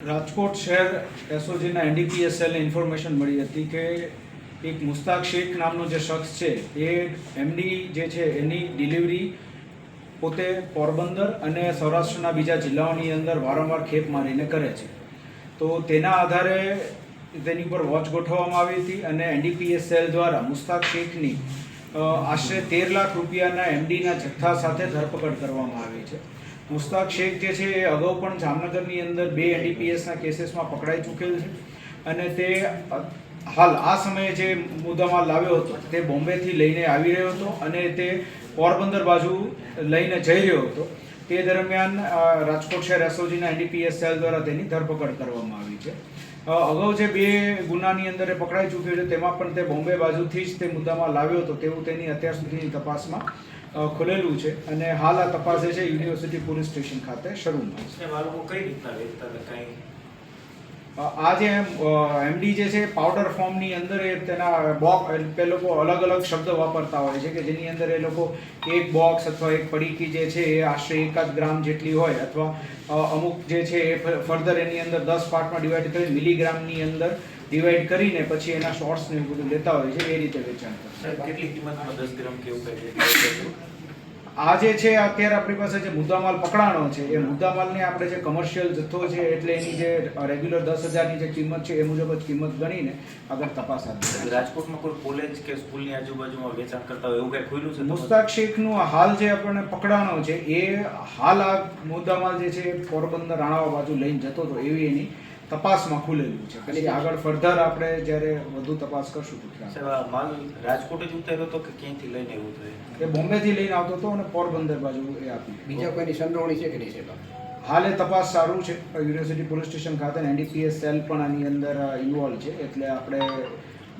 રાજકોટ શહેર એસઓજીના એનડીપીએસએલને ઇન્ફોર્મેશન મળી હતી કે એક મુસ્તાક શેખ નામનો જે શખ્સ છે, એ એમની જે છે, એની ડિલિવરી પોતે પોરબંદર અને સૌરાષ્ટ્રના બીજા જિલ્લાઓની અંદર વારંવાર ખેપ મારીને કરે છે. તો તેના આધારે તેની ઉપર વોચ ગોઠવવામાં આવી હતી અને એનડીપીએસ સેલ દ્વારા મુસ્તાક શેખની આશરે તેર લાખ રૂપિયાના એમડીના જથ્થા સાથે ધરપકડ કરવામાં આવી છે. મુસ્તાક શેખ જે છે, એ અગાઉ પણ જામનગરની અંદર બે એનડીપીએસના કેસીસમાં પકડાઈ ચૂકેલ છે અને તે હાલ આ સમયે જે મુદ્દામાં લાવ્યો હતો, તે બોમ્બેથી લઈને આવી રહ્યો હતો અને તે પોરબંદર બાજુ લઈને જઈ રહ્યો હતો. તે દરમિયાન રાજકોટ શહેર એસઓજીના એનડીપીએસ સેલ દ્વારા તેની ધરપકડ કરવામાં આવી છે. અગાઉ જે બે ગુનાની અંદર પકડાઈ ચૂક્યો છે, તેમાં પણ તે બોમ્બે બાજુથી જ તે મુદ્દામાં લાવ્યો હતો. તેવું તેની અત્યાર સુધીની તપાસમાં ખુલેલું છે. અને હાલ આ તપાસ જે છે, યુનિવર્સિટી પોલીસ સ્ટેશન ખાતે શરૂમાં છે. કઈ રીતના આ જે એમડી જે છે પાવડર ફોર્મની અંદર એ તેના બોક્સ તે લોકો અલગ અલગ શબ્દ વાપરતા હોય છે કે જેની અંદર એ લોકો એક બોક્સ અથવા એક પડીકી જે છે એ આશરે એકાદ ગ્રામ જેટલી હોય અથવા અમુક જે છે એ ફર્ધર એની અંદર દસ પાર્ટમાં ડિવાઈડ કરી, મિલીગ્રામની અંદર ડિવાઈડ કરીને પછી એના શોર્ટ્સને બધું લેતા હોય છે, એ રીતે વેચાણ કેટલી કિંમતમાં દસ ગ્રામ કેવું કહે વેચતા આ જે છે અત્યારે આપણી પાસે જે મુદ્દામાલ પકડાણો છે એ મુદ્દામાલને આપણે જે કમર્શિયલ જથ્થો છે એટલે એની જે રેગ્યુલર દસ હજારની જે કિંમત છે એ મુજબ જ કિંમત ગણીને આગળ તપાસ હાથ રાજકોટમાં કોઈ કોલેજ કે સ્કૂલની આજુબાજુમાં વેચાણ કરતા હોય એવું કંઈ ખુલ્યું છે? મુસ્તાક શેખનું હાલ જે આપણને પકડાણો છે એ હાલ આ મુદ્દામાલ જે છે પોરબંદર રાણાવા બાજુ લઈને જતો હતો એવી એની તપાસમાં ખુલેલું છે. પછી આગળ ફર્ધર આપણે જ્યારે વધુ તપાસ કરશું તો ખ્યાલ માલ રાજકોટ જ ઉતર્યો હતો કે ક્યાંથી લઈને થયું? એ બોમ્બેથી લઈને આવતો હતો અને પોરબંદર બાજુ એ આપી બીજા કોઈની સંડોવણી છે કે નહીં છે હાલ તપાસ સારું છે. યુનિવર્સિટી પોલીસ સ્ટેશન ખાતે એનડીપીએસ સેલ પણ આની અંદર ઇન્વોલ્વ છે. એટલે આપણે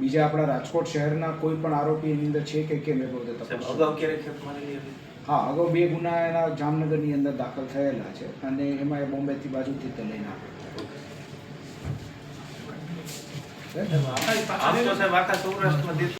બીજા આપણા રાજકોટ શહેરના કોઈ પણ આરોપી એની અંદર છે કે કેમ એ બધે તપાસ અગાઉ હા અગાઉ બે ગુના એના જામનગરની અંદર દાખલ થયેલા છે અને એમાં એ બોમ્બેથી બાજુથી તે લઈને આવ્યો. આમ તો સાહેબ આખા સૌરાષ્ટ્રમાં